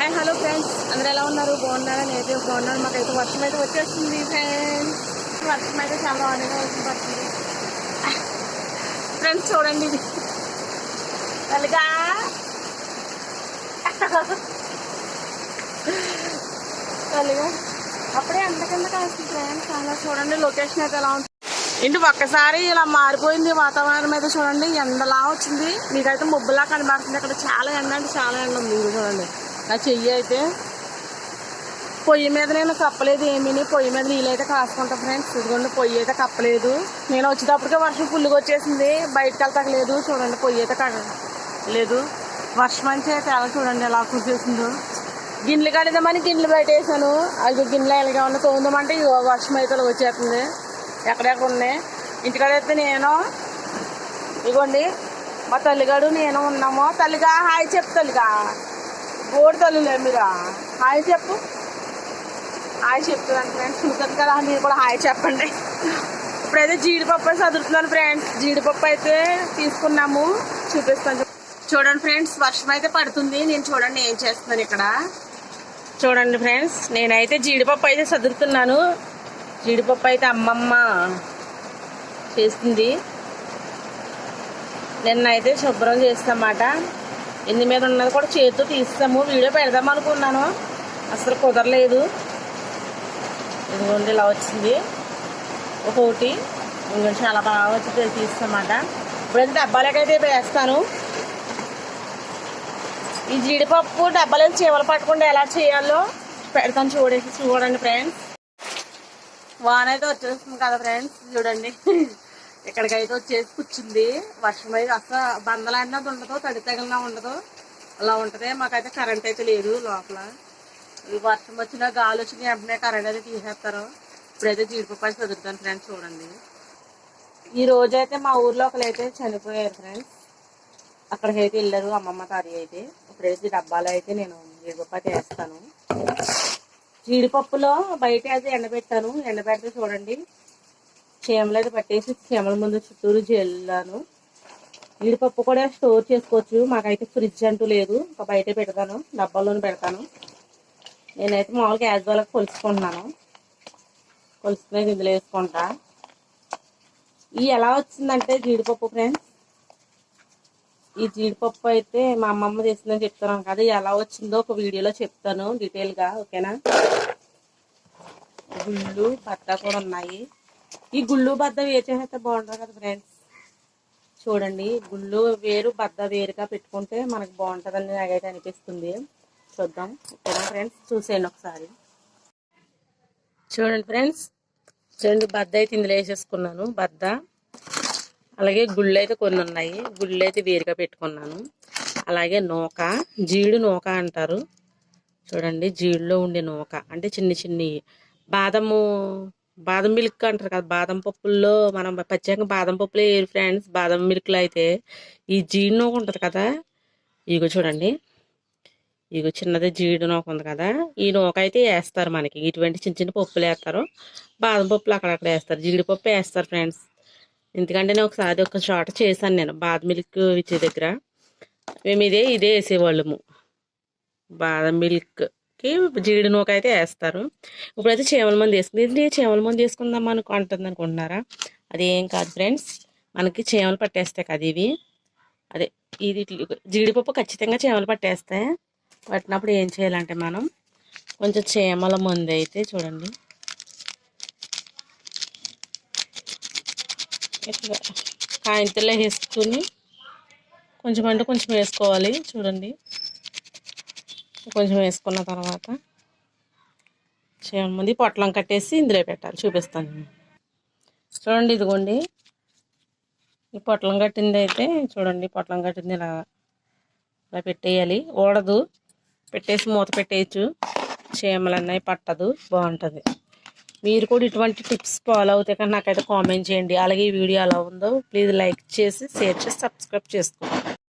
Hi hello friends. అందరు ఎలా ఉన్నారు? బాగున్నారా? నేనైతే బాగున్నాను. మాకైతే వర్షం అయితే వచ్చేస్తుంది ఫ్రెండ్స్. వర్షం అయితే చాలా బాగా వచ్చింది ఫ్రెండ్స్ చూడండి. ఇది అలాగా తల్లిగా అప్పుడే ఎంత కింద ఫ్రెండ్స్? చాలా చూడండి లొకేషన్ అయితే ఎలా ఉంది. ఇంటి ఒక్కసారి ఇలా మారిపోయింది వాతావరణం అయితే చూడండి. ఎండలా వచ్చింది. మీకైతే ముబ్బులా కనబడుతుంది. ఇక్కడ చాలా ఎండ అంటే చాలా ఎండ ఉంది. చూడండి. నా చెయ్యి అయితే పొయ్యి మీద నేను కప్పలేదు ఏమీ పొయ్యి మీద నీళ్ళైతే కాసుకుంటా ఫ్రెండ్స్ ఇదిగోండి పొయ్యి అయితే కప్పలేదు. నేను వచ్చేటప్పటికే వర్షం ఫుల్గా వచ్చేసింది. బయటకు వెళ్తాకలేదు చూడండి పొయ్యి అయితే కడ లేదు వర్షం మంచి అయితే ఎలా చూడండి ఎలా కూర్చేసిందో గిన్నెలు కడదామని గిన్నెలు బయట వేసాను అది గిన్నెలు ఎలాగా ఉన్న తోందామంటే వర్షం అయితే వచ్చేస్తుంది. ఎక్కడెక్కడ ఉన్నాయి? ఇంటికాడ అయితే నేను ఇగోండి మా తల్లిగాడు నేను ఉన్నాము. తల్లిగా హాయ్ చెప్పు తల్లిగా. గోడు మీరా? హాయ్ చెప్పు. హాయ్ చెప్తున్నాను ఫ్రెండ్స్ చూసాను కదా మీరు కూడా హాయ్ చెప్పండి. ఇప్పుడైతే జీడిపప్పు చదువుతున్నాను ఫ్రెండ్స్ జీడిపప్పు అయితే తీసుకున్నాము చూపిస్తాను చూడండి ఫ్రెండ్స్ వర్షం అయితే పడుతుంది నేను చూడండి ఏం చేస్తున్నాను ఇక్కడ. చూడండి ఫ్రెండ్స్ నేనైతే జీడిపప్పు అయితే చదువుతున్నాను జీడిపప్పు అయితే అమ్మమ్మ చేస్తుంది. నిన్న అయితే శుభ్రం చేస్తామాట. ఎన్ని మీద ఉన్నది కూడా చేతితో తీస్తాము వీడియో పెడదాం అనుకున్నాను. అసలు కుదరలేదు. ఇదిగోండి ఇలా వచ్చింది. ఒకటి ఇంకొంచెం చాలా బాగా వచ్చి తీస్తామాట ఇప్పుడైతే డబ్బాలకైతే వేస్తాను? ఈ జీడిపప్పు డబ్బాలో చీమలు పట్టకుండా ఎలా చేయాలో పెడతాను చూడేసి చూడండి ఫ్రెండ్స్. వాన అయితే వచ్చేస్తుంది కదా ఫ్రెండ్స్ చూడండి. ఇక్కడికైతే వచ్చేసి కూర్చుంది వర్షం అయితే అసలు బందలాడినది ఉండదు తడి తగిలినా ఉండదు. అలా ఉంటుంది మాకైతే కరెంట్ అయితే లేదు లోపల. వర్షం వచ్చినా గాలి వచ్చిన వెంటనే కరెంట్ అయితే తీసేస్తారు. ఇప్పుడైతే జీడిపప్పు చదువుతాను ఫ్రెండ్స్ చూడండి. ఈ రోజు అయితే మా ఊర్లో ఒకరైతే చనిపోయారు ఫ్రెండ్స్ అక్కడికైతే వెళ్ళారు అమ్మమ్మ తారి అయితే. ఇప్పుడైతే డబ్బాలో అయితే నేను జీడిపప్పు అయితే వేస్తాను. జీడిపప్పులో బయట అయితే ఎండబెట్టాను. ఎండబెడితే చూడండి చీమలు అయితే పట్టేసి చీమల ముందు చుట్టూరు జల్లాను. జీడిపప్పు కూడా స్టోర్ చేసుకోవచ్చు. మాకైతే ఫ్రిడ్జ్ అంటూ లేదు. ఇంకా బయట పెడతాను. డబ్బాలోనే పెడతాను. నేనైతే మామూలుగా యాజువల్గా కొలుసుకుంటున్నాను కొలుసుకునే ఇందులో వేసుకుంటా. ఈ ఎలా వచ్చిందంటే జీడిపప్పు ఫ్రెండ్స్. ఈ జీడిపప్పు అయితే మా అమ్మమ్మ చేసిందని చెప్తున్నాను కదా ఎలా వచ్చిందో ఒక వీడియోలో చెప్తాను డీటెయిల్గా ఓకేనా? గుళ్ళు పట్టా కూడా ఉన్నాయి. ఈ గుళ్ళు బద్ద వేసేస్తే బాగుంటుంది కదా ఫ్రెండ్స్ చూడండి గుళ్ళు వేరు బద్ద వేరుగా పెట్టుకుంటే మనకు బాగుంటుందని నాకైతే అనిపిస్తుంది. చూద్దాం. ఓకేనా ఫ్రెండ్స్ చూసేయండి ఒకసారి. చూడండి ఫ్రెండ్స్ చూడండి బద్ద అయితే ఇందులో వేసేసుకున్నాను. బద్ద అలాగే గుళ్ళు అయితే కొన్ని ఉన్నాయి. గుళ్ళు అయితే వేరుగా పెట్టుకున్నాను. అలాగే నూక జీడు నూక అంటారు. చూడండి జీడులో ఉండే నూక. అంటే చిన్ని చిన్ని బాదము బాదం మిల్క్ అంటారు కదా బాదం పప్పుల్లో మనం ప్రత్యేకంగా బాదం పప్పులే ఫ్రెండ్స్. బాదం మిల్క్లో అయితే ఈ జీడి నూక ఉంటుంది కదా ఇగో చూడండి. ఇగో చిన్నది జీడి నూక ఉంది కదా ఈ నూక అయితే వేస్తారు మనకి. ఇటువంటి చిన్న చిన్న పప్పులు వేస్తారు. బాదం పప్పులు అక్కడక్కడ వేస్తారు. జీడిపప్పు వేస్తారు ఫ్రెండ్స్. ఎందుకంటే నేను ఒకసారి ఒక చోట చేశాను నేను బాదం మిల్క్ ఇచ్చే దగ్గర. మేము ఇదే ఇదే వేసేవాళ్ళము. బాదం మిల్క్. మిల్క్కి జీడి నూక అయితే వేస్తారు. ఇప్పుడైతే చేమల మంది వేసుకుంది. ఏంటి? చేమల మంది వేసుకుందాం అనుకో అంటుంది అనుకుంటున్నారా? అదేం కాదు ఫ్రెండ్స్. మనకి చేమలు పట్టేస్తాయి కదా ఇవి. అదే ఇది జీడిపప్పు ఖచ్చితంగా చేమలు పట్టేస్తాయి పట్టినప్పుడు ఏం చేయాలంటే మనం కొంచెం చేమల మందు అయితే చూడండి. ఇట్లా కాయంతలో వేసుకుని కొంచెం అంటే కొంచెం వేసుకోవాలి. చూడండి. కొంచెం వేసుకున్న తర్వాత చేయడం ముందు పొట్లం కట్టేసి ఇందులో పెట్టాలి చూపిస్తాను. చూడండి ఇదిగోండి. ఈ పొట్లం కట్టింది అయితే చూడండి పొట్లం కట్టింది ఇలా ఇలా పెట్టేయాలి. ఊడదు. పెట్టేసి మూత పెట్టేయచ్చు. చీమలు పట్టదు. బాగుంటుంది. మీరు కూడా ఇటువంటి టిప్స్ ఫాలో అవుతే కానీ నాకైతే కామెంట్ చేయండి. అలాగే ఈ వీడియో ఎలా ఉందో ప్లీజ్ లైక్ చేసి షేర్ చేసి సబ్స్క్రైబ్ చేసుకోండి.